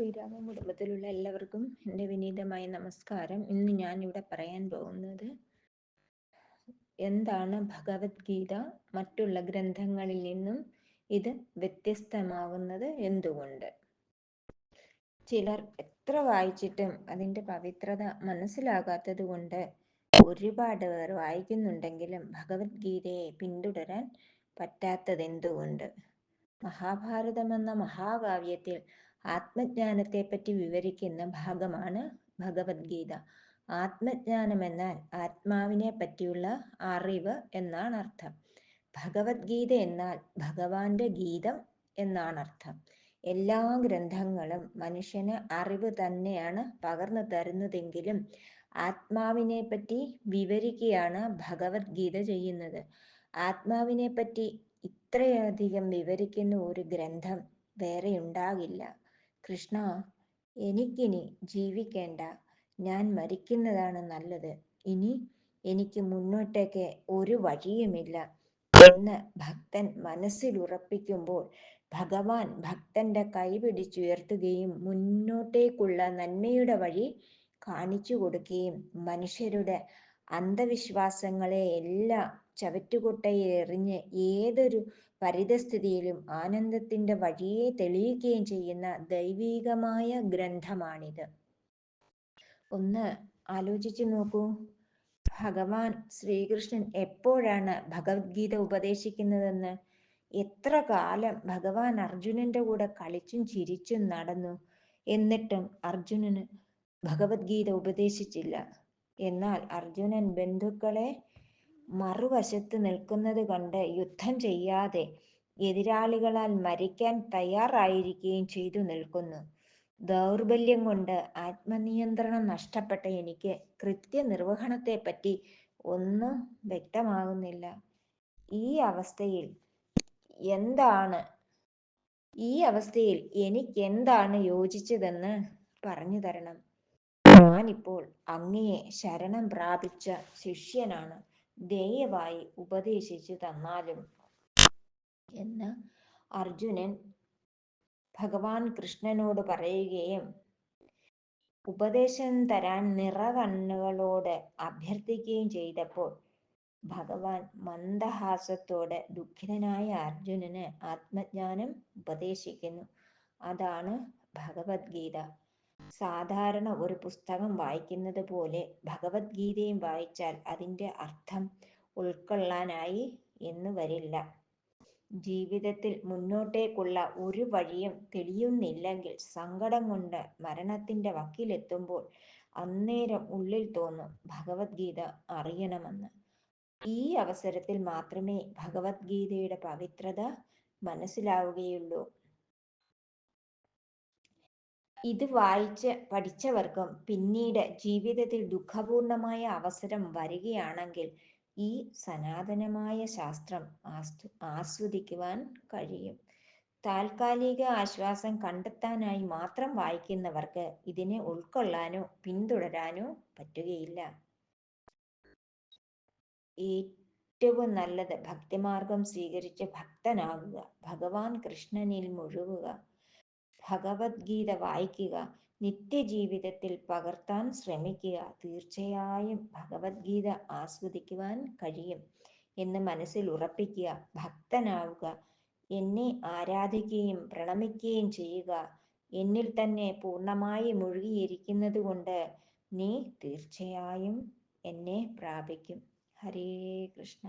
ശ്രീരാമ കുടുംബത്തിലുള്ള എല്ലാവർക്കും എന്റെ വിനീതമായ നമസ്കാരം. ഇന്ന് ഞാൻ ഇവിടെ പറയാൻ പോകുന്നത് എന്താണ് ഭഗവത്ഗീത? മറ്റുള്ള ഗ്രന്ഥങ്ങളിൽ നിന്നും ഇത് വ്യത്യസ്തമാകുന്നത് എന്തുകൊണ്ട്? ചിലർ എത്ര വായിച്ചിട്ടും അതിന്റെ പവിത്രത മനസ്സിലാകാത്തത് കൊണ്ട് ഒരുപാട് പേർ വായിക്കുന്നുണ്ടെങ്കിലും ഭഗവത്ഗീതയെ പിന്തുടരാൻ പറ്റാത്തത് എന്തുകൊണ്ട്? മഹാഭാരതം എന്ന മഹാകാവ്യത്തിൽ ആത്മജ്ഞാനത്തെപ്പറ്റി വിവരിക്കുന്ന ഭാഗമാണ് ഭഗവത്ഗീത. ആത്മജ്ഞാനം എന്നാൽ ആത്മാവിനെ പറ്റിയുള്ള അറിവ് എന്നാണ് അർത്ഥം. ഭഗവത്ഗീത എന്നാൽ ഭഗവാന്റെ ഗീതം എന്നാണ് അർത്ഥം. എല്ലാ ഗ്രന്ഥങ്ങളും മനുഷ്യന് അറിവ് തന്നെയാണ് പകർന്നു തരുന്നതെങ്കിലും ആത്മാവിനെ പറ്റി വിവരിക്കുകയാണ് ഭഗവത്ഗീത ചെയ്യുന്നത്. ആത്മാവിനെ പറ്റി ഇത്രയധികം വിവരിക്കുന്ന ഒരു ഗ്രന്ഥം വേറെ ഉണ്ടാകില്ല. കൃഷ്ണ എനിക്കിനി ജീവിക്കേണ്ട. ഞാൻ മരിക്കുന്നതാണ് നല്ലത്. ഇനി എനിക്ക് മുന്നോട്ടേക്ക് ഒരു വഴിയുമില്ല എന്ന് ഭക്തൻ മനസ്സിൽ ഉറപ്പിക്കുമ്പോൾ ഭഗവാൻ ഭക്തന്റെ കൈ പിടിച്ചുയർത്തുകയും മുന്നോട്ടേക്കുള്ള നന്മയുടെ വഴി കാണിച്ചു കൊടുക്കുകയും മനുഷ്യരുടെ അന്ധവിശ്വാസങ്ങളെ എല്ലാം ചവറ്റുകൊട്ടയിൽ എറിഞ്ഞ് ഏതൊരു പരിതസ്ഥിതിയിലും ആനന്ദത്തിന്റെ വഴിയെ തെളിയിക്കുകയും ചെയ്യുന്ന ദൈവീകമായ ഗ്രന്ഥമാണിത്. ഒന്ന് ആലോചിച്ചു നോക്കൂ. ഭഗവാൻ ശ്രീകൃഷ്ണൻ എപ്പോഴാണ് ഭഗവത്ഗീത ഉപദേശിക്കുന്നതെന്ന്? എത്ര കാലം ഭഗവാൻ അർജുനന്റെ കൂടെ കളിച്ചും ചിരിച്ചും നടന്നു? എന്നിട്ടും അർജുനന് ഭഗവത്ഗീത ഉപദേശിച്ചില്ല. എന്നാൽ അർജുനൻ ബന്ധുക്കളെ മറുവശത്ത് നിൽക്കുന്നത് കണ്ട് യുദ്ധം ചെയ്യാതെ എതിരാളികളാൽ മരിക്കാൻ തയ്യാറായിരിക്കുകയും ചെയ്തു നിൽക്കുന്നു. ദൗർബല്യം കൊണ്ട് ആത്മനിയന്ത്രണം നഷ്ടപ്പെട്ട എനിക്ക് കൃത്യനിർവഹണത്തെപ്പറ്റി ഒന്നും വ്യക്തമാകുന്നില്ല. ഈ അവസ്ഥയിൽ എന്താണ് ഈ അവസ്ഥയിൽ എനിക്ക് എന്താണ് യോജിച്ചതെന്ന് പറഞ്ഞു തരണം. ഞാനിപ്പോൾ അങ്ങയെ ശരണം പ്രാപിച്ച ശിഷ്യനാണ്. ദയവായി ഉപദേശിച്ചു തന്നാലും. എന്ന് അർജുനൻ ഭഗവാൻ കൃഷ്ണനോട് പറയുകയും ഉപദേശം തരാൻ നിറകണ്ണുകളോട് അഭ്യർത്ഥിക്കുകയും ചെയ്തപ്പോൾ ഭഗവാൻ മന്ദഹാസത്തോടെ ദുഃഖിതനായ അർജുനന് ആത്മജ്ഞാനം ഉപദേശിക്കുന്നു. അതാണ് ഭഗവത്ഗീത. സാധാരണ ഒരു പുസ്തകം വായിക്കുന്നത് പോലെ ഭഗവത്ഗീതയും വായിച്ചാൽ അതിന്റെ അർത്ഥം ഉൾക്കൊള്ളാനായി എന്ന് വരില്ല. ജീവിതത്തിൽ മുന്നോട്ടേക്കുള്ള ഒരു വഴിയും തെളിയുന്നില്ലെങ്കിൽ സങ്കടം കൊണ്ട് മരണത്തിന്റെ വക്കിലെത്തുമ്പോൾ അന്നേരം ഉള്ളിൽ തോന്നും ഭഗവത്ഗീത അറിയണമെന്ന്. ഈ അവസരത്തിൽ മാത്രമേ ഭഗവത്ഗീതയുടെ പവിത്രത മനസ്സിലാവുകയുള്ളൂ. ഇത് വായിച്ച് പഠിച്ചവർക്കും പിന്നീട് ജീവിതത്തിൽ ദുഃഖപൂർണമായ അവസരം വരികയാണെങ്കിൽ ഈ സനാതനമായ ശാസ്ത്രം ആസ്വദിക്കുവാൻ കഴിയും. താൽക്കാലിക ആശ്വാസം കണ്ടെത്താനായി മാത്രം വായിക്കുന്നവർക്ക് ഇതിനെ ഉൾക്കൊള്ളാനോ പിന്തുടരാനോ പറ്റുകയില്ല. ഏറ്റവും നല്ലത് ഭക്തിമാർഗം സ്വീകരിച്ച് ഭക്തനാകുക ഭഗവാൻ കൃഷ്ണനിൽ മുഴുകുക. ഭഗവത്ഗീത വായിക്കുക നിത്യജീവിതത്തിൽ പകർത്താൻ ശ്രമിക്കുക തീർച്ചയായും ഭഗവത്ഗീത ആസ്വദിക്കുവാൻ കഴിയും എന്ന് മനസ്സിൽ ഉറപ്പിക്കുക ഭക്തനാവുക എന്നെ ആരാധിക്കുകയും പ്രണമിക്കുകയും ചെയ്യുക എന്നിൽ തന്നെ പൂർണമായി മുഴുകിയിരിക്കുന്നത് കൊണ്ട് നീ തീർച്ചയായും എന്നെ പ്രാപിക്കും. ഹരേ കൃഷ്ണ.